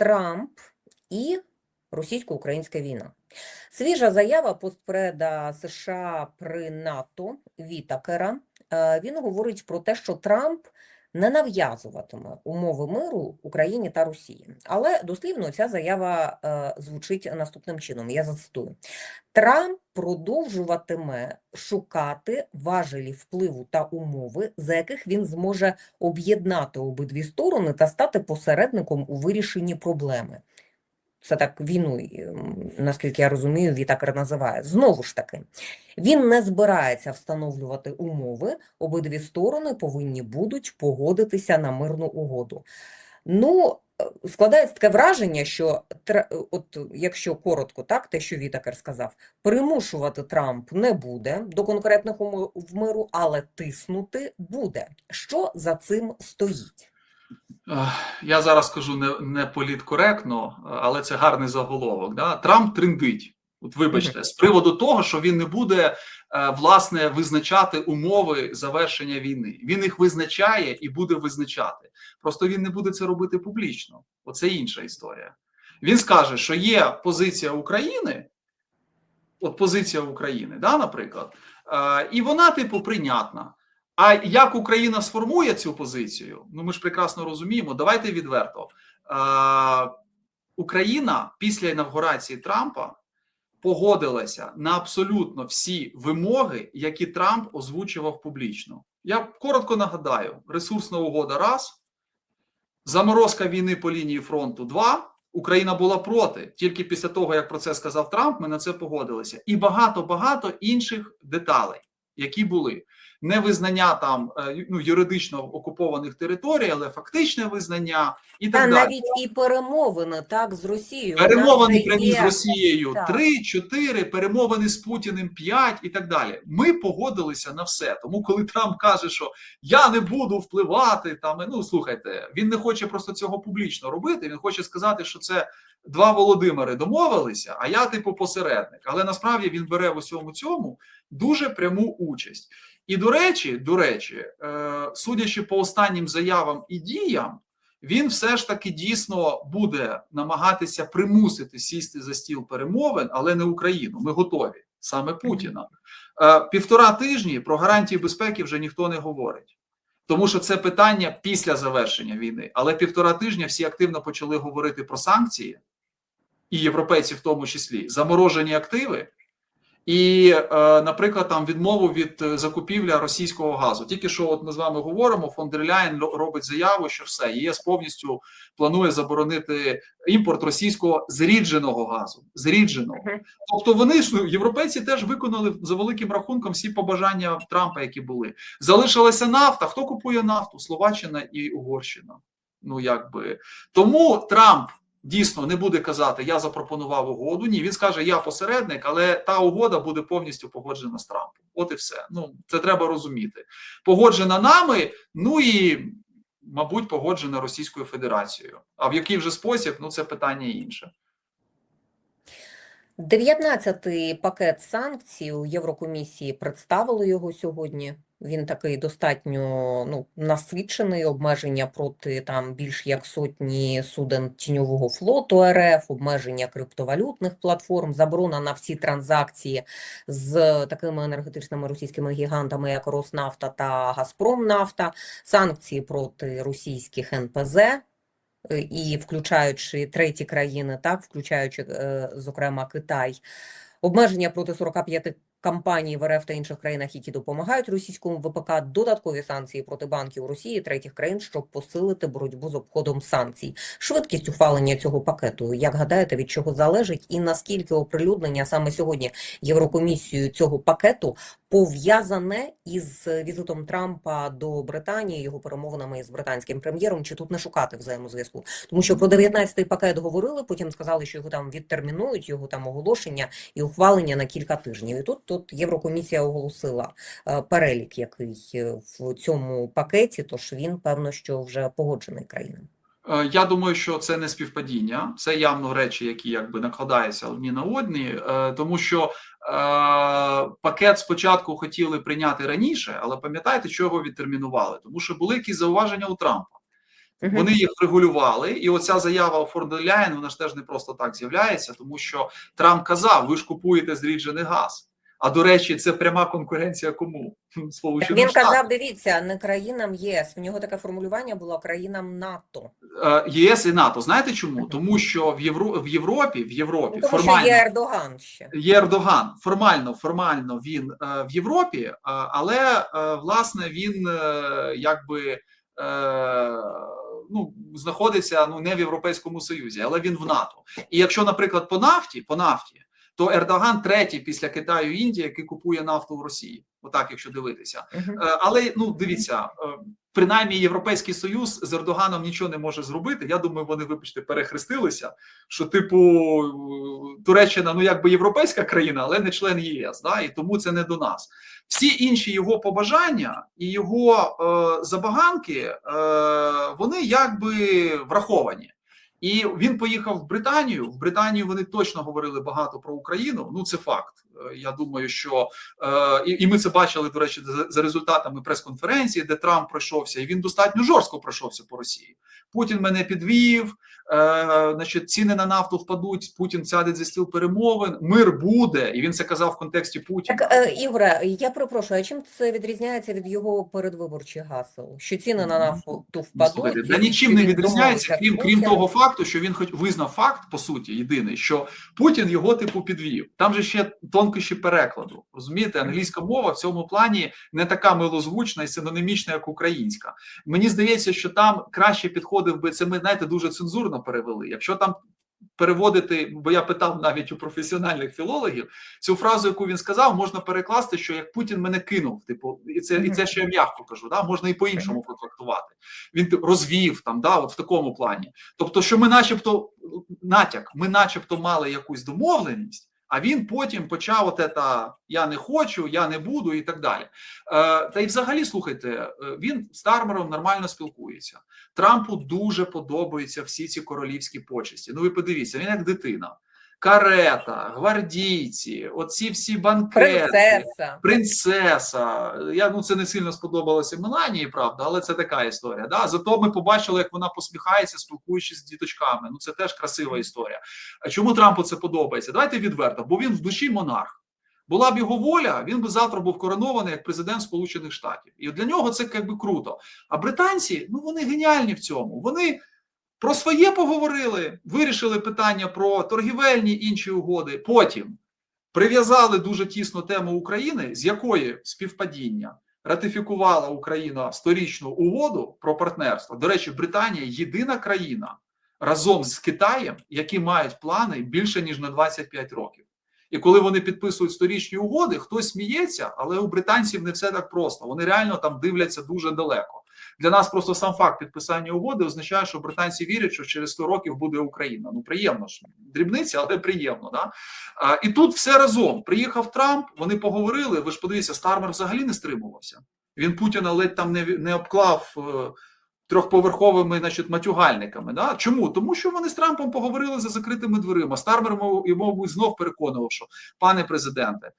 Трамп і російсько-українська війна. Свіжа заява постпреда США при НАТО Вітакера. Е, Він говорить про те, що Трамп не нав'язуватиме умови миру Україні та Росії. Але дослівно ця заява е, звучить наступним чином. Я зацитую: Трамп продовжуватиме шукати важелі впливу та умови, за яких він зможе об'єднати обидві сторони та стати посередником у вирішенні проблеми. Це так ем, наскільки я розумію, Вітакер називає. Знову ж таки, він не збирається встановлювати умови, обидві сторони повинні будуть погодитися на мирну угоду. Ну, е, складається таке враження, що тр- от якщо коротко, так, те, що Вітакер сказав, примушувати Трамп не буде до конкретних умов миру, але тиснути буде. Що за цим стоїть? Я зараз скажу не, не політкоректно, але це гарний заголовок. Да? Трамп триндить. От вибачте, з приводу того, що він не буде е, власне визначати умови завершення війни. Він їх визначає і буде визначати. Просто він не буде це робити публічно. Оце інша історія. Він скаже, що є позиція України, от позиція України, да, наприклад, е, і вона, типу, прийнятна. А як Україна сформує цю позицію? Ну ми ж прекрасно розуміємо. Давайте відверто. Україна після інавгурації Трампа погодилася на абсолютно всі вимоги, які Трамп озвучував публічно. Я коротко нагадаю: ресурсна угода раз, заморозка війни по лінії фронту два. Україна була проти. Тільки після того, як про це сказав Трамп, ми на це погодилися. І багато багато інших деталей, які були невизнання там е, ну, юридично окупованих територій, але фактичне визнання і Та так далі. навіть і перемовини так з Росією. Перемовини прямі є- з Росією Так. 3-4, перемовини з Путіним 5 і так далі. Ми погодилися на все. Тому, коли Трамп каже, що я не буду впливати, там ну слухайте, він не хоче просто цього публічно робити. Він хоче сказати, що це два Володимири домовилися, а я типу посередник. Але насправді він бере в усьому цьому дуже пряму участь. І до речі, до речі, е, судячи по останнім заявам і діям, він все ж таки дійсно буде намагатися примусити сісти за стіл перемовин, але не Україну. Ми готові саме Путіна. Е, Півтора тижні про гарантії безпеки вже ніхто не говорить. Тому що це питання після завершення війни. Але півтора тижня всі активно почали говорити про санкції, і європейці в тому числі, заморожені активи, і, е, наприклад, там відмову від е, закупівля російського газу. Тільки що, от ми з вами говоримо, фон дер робить заяву, що все ЄС повністю планує заборонити імпорт російського зрідженого газу. Зрідженого, тобто вони європейці теж виконали за великим рахунком всі побажання Трампа, які були. Залишилася нафта. Хто купує нафту? Словаччина і Угорщина. Ну якби тому Трамп дійсно не буде казати, я запропонував угоду. Ні, він скаже, я посередник, але та угода буде повністю погоджена з Трампом. От і все. Ну це треба розуміти. Погоджена нами, ну і мабуть, погоджена Російською Федерацією. А в який вже спосіб, ну це питання інше. 19-й пакет санкцій у Єврокомісії представили його сьогодні. Він такий достатньо ну, насичений, обмеження проти там більш як сотні суден тіньового флоту РФ, обмеження криптовалютних платформ, заборона на всі транзакції з такими енергетичними російськими гігантами, як Роснафта та Газпромнафта, санкції проти російських НПЗ, е, і включаючи треті країни, так, включаючи, е, зокрема, Китай, обмеження проти 45 компаній в РФ та інших країнах, які допомагають російському ВПК, додаткові санкції проти банків Росії і третіх країн, щоб посилити боротьбу з обходом санкцій. Швидкість ухвалення цього пакету, як гадаєте, від чого залежить, і наскільки оприлюднення саме сьогодні Єврокомісією цього пакету пов'язане із візитом Трампа до Британії, його перемовинами із британським прем'єром, чи тут не шукати взаємозв'язку? Тому що про 19-й пакет говорили, потім сказали, що його там відтермінують, його там оголошення і ухвалення на кілька тижнів. І тут, тут Єврокомісія оголосила е, перелік, який е, в цьому пакеті, тож він, певно, що вже погоджений країнами. Е, Я думаю, що це не співпадіння, це явно речі, які якби накладаються одні на одні, е, тому що е, пакет спочатку хотіли прийняти раніше, але пам'ятаєте, чого його відтермінували? Тому що були якісь зауваження у Трампа. Вони їх врегулювали, і оця заява фон дер Ляєн, вона ж теж не просто так з'являється, тому що Трамп казав: ви ж купуєте зріджений газ. А до речі, це пряма конкуренція кому? Сполученим він Штатам. казав, дивіться, не країнам ЄС. В нього таке формулювання було країнам НАТО. Е, ЄС і НАТО. Знаєте чому? Тому що в Євро в Європі, в Європі Ну, тому формально що є Ердоган ще. є Ердоган. Формально, формально він е, в Європі, е, але власне він якби ну знаходиться ну не в Європейському Союзі, але він в НАТО. І якщо, наприклад, по нафті, по нафті, то Ердоган третій після Китаю і Індії, який купує нафту в Росії. Отак, якщо дивитися. Е, Але ну дивіться, е, принаймні Європейський Союз з Ердоганом нічого не може зробити. Я думаю, вони вибачте перехрестилися. Що, типу, Туреччина, ну якби європейська країна, але не член ЄС, да, і тому це не до нас. Всі інші його побажання і його е, забаганки, е, вони якби враховані. І він поїхав в Британію. В Британію вони точно говорили багато про Україну. Ну це факт. Е, Я думаю, що е, і, і ми це бачили, до речі, за, результатами прес-конференції, де Трамп пройшовся, і він достатньо жорстко пройшовся по Росії. Путін мене підвів, е, значить, ціни на нафту впадуть. Путін сяде за стіл перемовин. Мир буде, і він це казав в контексті Путіна. Так, е, Ігоре, я перепрошую, а чим це відрізняється від його передвиборчих гасел? Що ціни на нафту Ну, впадуть? да нічим не відрізняється, крім крім того факту, що він хоч визнав факт, по суті, єдиний, що Путін його типу підвів. Там же ще тонкощі перекладу. Розумієте, англійська мова в цьому плані не така милозвучна і синонімічна, як українська. Мені здається, що там краще підходив би це. Ми знаєте, дуже цензурно перевели. Якщо там переводити, бо я питав навіть у професіональних філологів цю фразу, яку він сказав, можна перекласти, що як Путін мене кинув, типу, і це і це ще я м'яко кажу. Да, можна і по-іншому протрактувати. Він типу, розвів там, да, от в такому плані. Тобто, що ми, начебто, натяк, ми, начебто, мали якусь домовленість. А він потім почав от ета я не хочу, я не буду і так далі. Е, та й взагалі, слухайте, е, він з Стармером нормально спілкується. Трампу дуже подобаються всі ці королівські почесті. Ну, ви подивіться, він як дитина. Карета, гвардійці, оці всі банкети, Принцеса. принцеса. Я ну це не сильно сподобалося Меланії, правда, але це така історія. Да? Зато ми побачили, як вона посміхається, спілкуючись з діточками. Ну це теж красива історія. А чому Трампу це подобається? Давайте відверто, бо він в душі монарх. Була б його воля, він би завтра був коронований як президент Сполучених Штатів. І для нього це якби круто. А британці, ну вони геніальні в цьому. Вони про своє поговорили, вирішили питання про торгівельні інші угоди. Потім прив'язали дуже тісно тему України, з якої співпадіння ратифікувала Україна сторічну угоду про партнерство. До речі, Британія єдина країна разом з Китаєм, які мають плани більше ніж на 25 років. І коли вони підписують сторічні угоди, хтось сміється, але у британців не все так просто. Вони реально там дивляться дуже далеко. Для нас просто сам факт підписання угоди означає, що британці вірять, що через 100 років буде Україна. Ну приємно ж дрібниця, але приємно. Да? А, і тут все разом. Приїхав Трамп, вони поговорили. Ви ж подивіться, Стармер взагалі не стримувався. Він Путіна ледь там не, не обклав. е, Трьохповерховими, значить, матюгальниками. Да? Чому? Тому що вони з Трампом поговорили за закритими дверима. Стармер, мабуть, знов переконував, що пане президенте,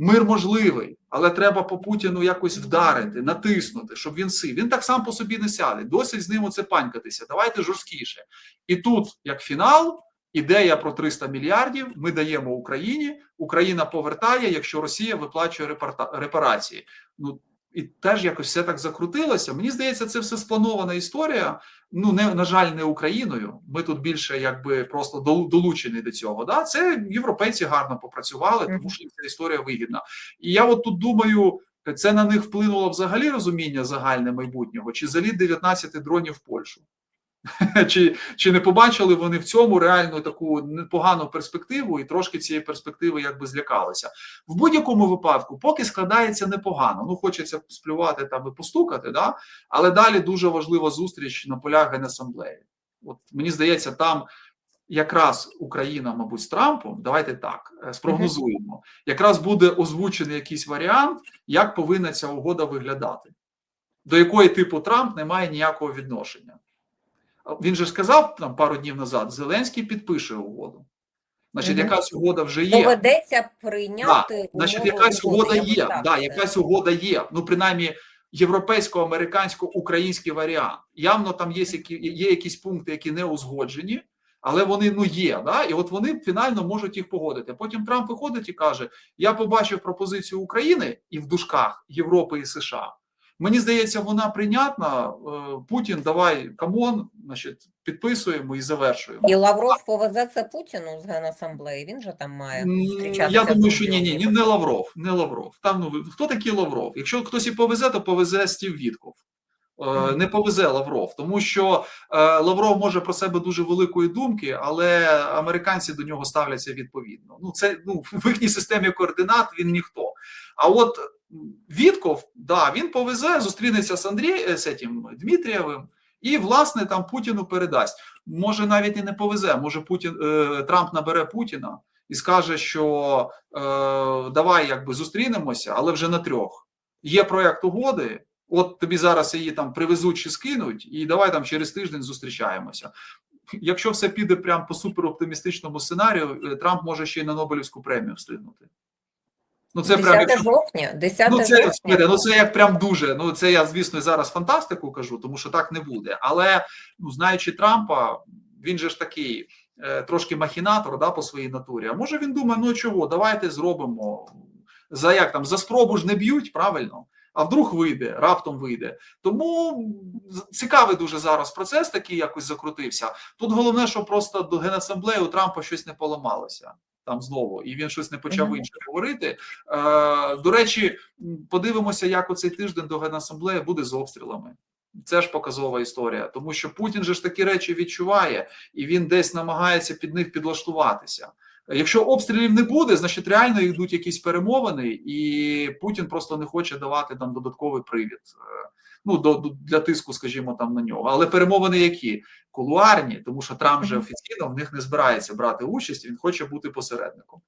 мир можливий, але треба по Путіну якось вдарити, натиснути, щоб він сив. Він так сам по собі не сяде. Досить з ним оце панькатися. Давайте жорсткіше. І тут, як фінал, ідея про 300 мільярдів. Ми даємо Україні. Україна повертає, якщо Росія виплачує репарації. Ну і теж якось все так закрутилося. Мені здається, це все спланована історія. Ну не на жаль, не Україною. Ми тут більше якби просто долучені до цього. Да, це європейці гарно попрацювали, тому що ця історія вигідна. І я от тут думаю, це на них вплинуло взагалі розуміння загальне майбутнього, чи заліт 19 дронів в Польщу. Чи, чи не побачили вони в цьому реальну таку непогану перспективу, і трошки цієї перспективи якби злякалися в будь-якому випадку, поки складається непогано. Ну хочеться сплювати там і постукати, да? але далі дуже важлива зустріч на полях Генасамблеї. От мені здається, там якраз Україна, мабуть, з Трампом, давайте так е, спрогнозуємо. Якраз буде озвучений якийсь варіант, як повинна ця угода виглядати, до якої типу Трамп не має ніякого відношення. Він же сказав там пару днів назад: Зеленський підпише угоду. Значить, Мгм. якась угода вже є. Доведеться прийняти Значить, якась угода є. так Да, якась угода є. Ну, принаймні, європейсько-американсько-український варіант. Явно там є, є якісь пункти, які не узгоджені, але вони ну є. Да? І от вони фінально можуть їх погодити. Потім Трамп виходить і каже: Я побачив пропозицію України і в дужках Європи і США. Мені здається, вона прийнятна. Е, Путін, давай камон, значить, підписуємо і завершуємо. І Лавров повезе це Путіну з Генасамблеї, він же там має зустрічатися. Я думаю, що ні, ні, ні, не Лавров, не Лавров. Там ну хто такий Лавров? Якщо хтось і повезе, то повезе Стів Вітков. Е, Не повезе Лавров, тому що е, Лавров може про себе дуже великої думки, але американці до нього ставляться відповідно. Ну це ну в їхній системі координат він ніхто. А от Вітков, да, він повезе, зустрінеться з Андрієм з цим Дмитрієвим, і власне там Путіну передасть. Може навіть і не повезе. Може Путін е, Трамп набере Путіна і скаже, що е, давай якби зустрінемося, але вже на трьох. Є проект угоди. От тобі зараз її там привезуть чи скинуть, і давай там через тиждень зустрічаємося. Якщо все піде прямо по супероптимістичному сценарію, е, Трамп може ще й на Нобелівську премію встигнути. Ну це прям 10 якщо жовтня, 10 Ну, це, жовтня. ну це як прям дуже. Ну це я, звісно, зараз фантастику кажу, тому що так не буде. Але ну, знаючи Трампа, він же ж такий е, трошки махінатор да, по своїй натурі. А може він думає, ну чого, давайте зробимо. За як там за спробу ж не б'ють, правильно? А вдруг вийде, раптом вийде. Тому цікавий дуже зараз процес такий якось закрутився. Тут головне, що просто до генасамблеї у Трампа щось не поламалося там знову, і він щось не почав інше говорити. Е, до речі, подивимося, як оцей тиждень до генасамблеї буде з обстрілами. Це ж показова історія, тому що Путін же ж такі речі відчуває, і він десь намагається під них підлаштуватися. Якщо обстрілів не буде, значить реально йдуть якісь перемовини, і Путін просто не хоче давати там додатковий привід. Ну до, до для тиску, скажімо, там на нього. Але перемовини які кулуарні, тому що Трамп же офіційно в них не збирається брати участь. Він хоче бути посередником.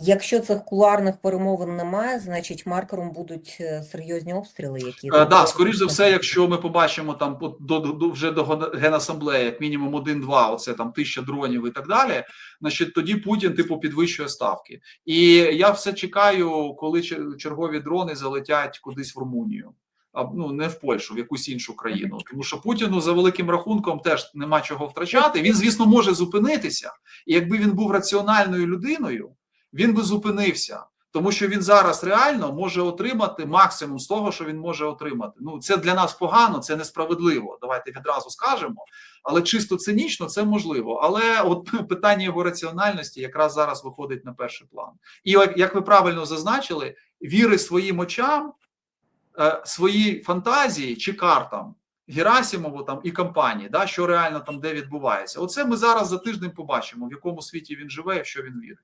Якщо цих кулуарних перемовин немає, значить маркером будуть е, серйозні обстріли, які Е, да, скоріш за все, якщо ми побачимо там до, до, до вже до генасамблеї, як мінімум один-два, оце там тисяча дронів і так далі. Значить, тоді Путін типу підвищує ставки. І я все чекаю, коли чергові дрони залетять кудись в Румунію. А ну не в Польщу, в якусь іншу країну, тому що Путіну за великим рахунком теж нема чого втрачати. Він, звісно, може зупинитися, і якби він був раціональною людиною, він би зупинився. Тому що він зараз реально може отримати максимум з того, що він може отримати. Ну це для нас погано, це несправедливо. Давайте відразу скажемо. Але чисто цинічно це можливо. Але от питання його раціональності якраз зараз виходить на перший план. І як, як ви правильно зазначили, віри своїм очам, е, своїй фантазії чи картам Герасимову там і компанії, да, що реально там де відбувається. Оце ми зараз за тиждень побачимо, в якому світі він живе і в що він вірить.